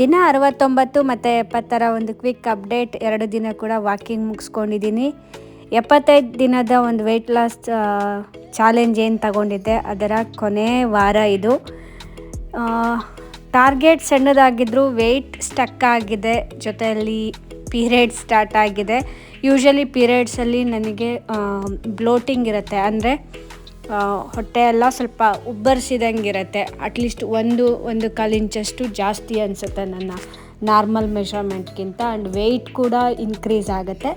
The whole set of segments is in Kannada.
ದಿನ ಅರವತ್ತೊಂಬತ್ತು ಮತ್ತು ಎಪ್ಪತ್ತರ ಒಂದು ಕ್ವಿಕ್ ಅಪ್ಡೇಟ್ ಎರಡು ದಿನ ಕೂಡ ವಾಕಿಂಗ್ ಮುಗಿಸ್ಕೊಂಡಿದ್ದೀನಿ. ಎಪ್ಪತ್ತೈದು ದಿನದ ಒಂದು ವೆಯ್ಟ್ ಲಾಸ್ ಚಾಲೆಂಜ್ ಏನು ತಗೊಂಡಿದ್ದೆ, ಅದರ ಕೊನೆ ವಾರ ಇದು. ಟಾರ್ಗೆಟ್ ಸಣ್ಣದಾಗಿದ್ದರೂ ವೆಯ್ಟ್ ಸ್ಟಕ್ ಆಗಿದೆ. ಜೊತೆಯಲ್ಲಿ ಪೀರಿಯಡ್ ಸ್ಟಾರ್ಟ್ ಆಗಿದೆ. ಯೂಶಲಿ ಪೀರಿಯಡ್ಸಲ್ಲಿ ನನಗೆ ಬ್ಲೋಟಿಂಗ್ ಇರುತ್ತೆ. ಅಂದರೆ ಹೊಟ್ಟೆ ಎಲ್ಲ ಸ್ವಲ್ಪ ಉಬ್ಬರಿಸಿದಂಗಿರತ್ತೆ. ಅಟ್ಲೀಸ್ಟ್ ಒಂದು ಒಂದು ಕಾಲು ಇಂಚಷ್ಟು ಜಾಸ್ತಿ ಅನಿಸುತ್ತೆ ನನ್ನ ನಾರ್ಮಲ್ ಮೆಷರ್ಮೆಂಟ್ಗಿಂತ ಆ್ಯಂಡ್ ವೆಯ್ಟ್ ಕೂಡ ಇನ್ಕ್ರೀಸ್ ಆಗುತ್ತೆ.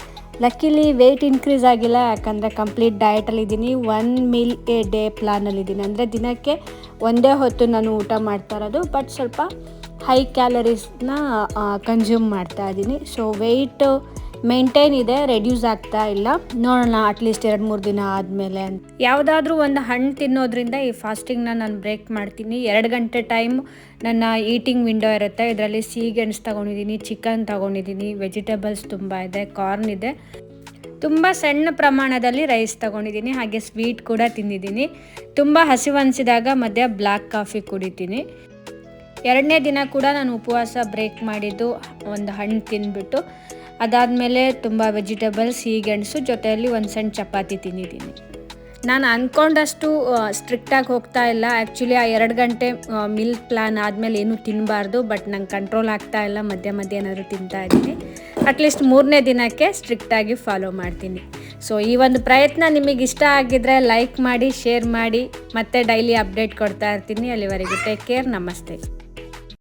ಲಕ್ಕಿಲಿ ವೆಯ್ಟ್ ಇನ್ಕ್ರೀಸ್ ಆಗಿಲ್ಲ. ಯಾಕಂದರೆ ಕಂಪ್ಲೀಟ್ ಡಯಟಲ್ಲಿದ್ದೀನಿ ಒನ್ ಮೀಲ್ ಎ ಡೇ ಪ್ಲಾನಲ್ಲಿದ್ದೀನಿ ಅಂದರೆ ದಿನಕ್ಕೆ ಒಂದೇ ಹೊತ್ತು ನಾನು ಊಟ ಮಾಡ್ತಾ ಇರೋದು. ಬಟ್ ಸ್ವಲ್ಪ ಹೈ ಕ್ಯಾಲರೀಸ್ನ ಕನ್ಸ್ಯೂಮ್ ಮಾಡ್ತಾ ಇದ್ದೀನಿ ಸೊ ವೆಯ್ಟ್ ಮೇಂಟೈನ್ ಇದೆ ರೆಡ್ಯೂಸ್ ಆಗ್ತಾ ಇಲ್ಲ. ನೋಡೋಣ ಅಟ್ಲೀಸ್ಟ್ ಎರಡು ಮೂರು ದಿನ ಆದಮೇಲೆ ಯಾವುದಾದ್ರೂ ಒಂದು ಹಣ್ಣು ತಿನ್ನೋದ್ರಿಂದ ಈ ಫಾಸ್ಟಿಂಗ್ನ ನಾನು ಬ್ರೇಕ್ ಮಾಡ್ತೀನಿ. ಎರಡು ಗಂಟೆ ಟೈಮ್ ನನ್ನ ಈಟಿಂಗ್ ವಿಂಡೋ ಇರುತ್ತೆ. ಇದರಲ್ಲಿ ಸೀಗೆಣ್ಸು ತೊಗೊಂಡಿದ್ದೀನಿ ಚಿಕನ್ ತೊಗೊಂಡಿದ್ದೀನಿ ವೆಜಿಟೇಬಲ್ಸ್ ತುಂಬ ಇದೆ ಕಾರ್ನ್ ಇದೆ. ತುಂಬ ಸಣ್ಣ ಪ್ರಮಾಣದಲ್ಲಿ ರೈಸ್ ತೊಗೊಂಡಿದ್ದೀನಿ ಹಾಗೆ ಸ್ವೀಟ್ ಕೂಡ ತಿಂದಿದ್ದೀನಿ ತುಂಬ ಹಸಿವನ್ಸಿದಾಗ ಮಧ್ಯ ಬ್ಲ್ಯಾಕ್ ಕಾಫಿ ಕುಡಿತೀನಿ. ಎರಡನೇ ದಿನ ಕೂಡ ನಾನು ಉಪವಾಸ ಬ್ರೇಕ್ ಮಾಡಿದ್ದು, ಒಂದು ಹಣ್ಣು ತಿಂದ್ಬಿಟ್ಟು ಅದಾದಮೇಲೆ ತುಂಬ ವೆಜಿಟೇಬಲ್ಸ್ ಗೆಣಸು, ಜೊತೆಯಲ್ಲಿ ಒಂದು ಸಣ್ಣ ಚಪಾತಿ ತಿಂದಿದ್ದೀನಿ. ನಾನು ಅಂದ್ಕೊಂಡಷ್ಟು ಸ್ಟ್ರಿಕ್ಟಾಗಿ ಹೋಗ್ತಾ ಇಲ್ಲ. ಆ್ಯಕ್ಚುಲಿ ಆ ಎರಡು ಗಂಟೆ ಮಿಲ್ ಪ್ಲ್ಯಾನ್ ಆದಮೇಲೆ ಏನೂ ತಿನ್ನಬಾರ್ದು ಬಟ್ ನಂಗೆ ಕಂಟ್ರೋಲ್ ಆಗ್ತಾ ಇಲ್ಲ. ಮಧ್ಯ ಮಧ್ಯ ಏನಾದರೂ ತಿಂತಾ ಇದ್ದೀನಿ. ಅಟ್ಲೀಸ್ಟ್ ಮೂರನೇ ದಿನಕ್ಕೆ ಸ್ಟ್ರಿಕ್ಟಾಗಿ ಫಾಲೋ ಮಾಡ್ತೀನಿ. ಸೊ ಈ ಒಂದು ಪ್ರಯತ್ನ ನಿಮಗೆ ಇಷ್ಟ ಆಗಿದ್ರೆ ಲೈಕ್ ಮಾಡಿ ಶೇರ್ ಮಾಡಿ, ಮತ್ತೆ ಡೈಲಿ ಅಪ್ಡೇಟ್ ಕೊಡ್ತಾ ಇರ್ತೀನಿ. ಅಲ್ಲಿವರೆಗೂ ಟೇಕ್ ಕೇರ್ ನಮಸ್ತೆ.